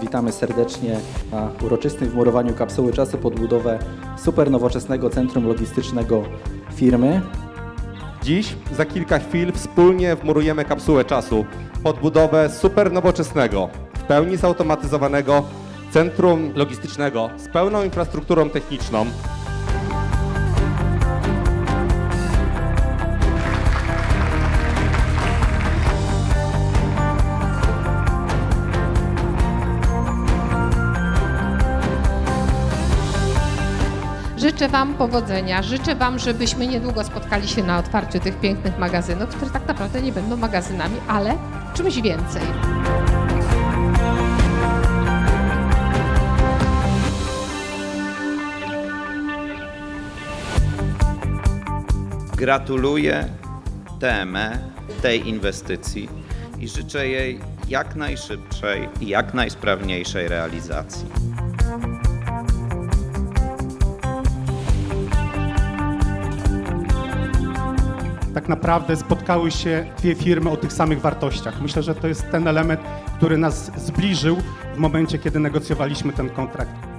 Witamy serdecznie na uroczystym wmurowaniu kapsuły czasu pod budowę super nowoczesnego centrum logistycznego firmy. Dziś, za kilka chwil, wspólnie wmurujemy kapsułę czasu pod budowę super nowoczesnego, w pełni zautomatyzowanego centrum logistycznego z pełną infrastrukturą techniczną. Życzę Wam powodzenia. Życzę Wam, żebyśmy niedługo spotkali się na otwarciu tych pięknych magazynów, które tak naprawdę nie będą magazynami, ale czymś więcej. Gratuluję TME tej inwestycji i życzę jej jak najszybszej i jak najsprawniejszej realizacji. tak naprawdę spotkały się dwie firmy o tych samych wartościach. Myślę, że to jest ten element, który nas zbliżył w momencie, kiedy negocjowaliśmy ten kontrakt.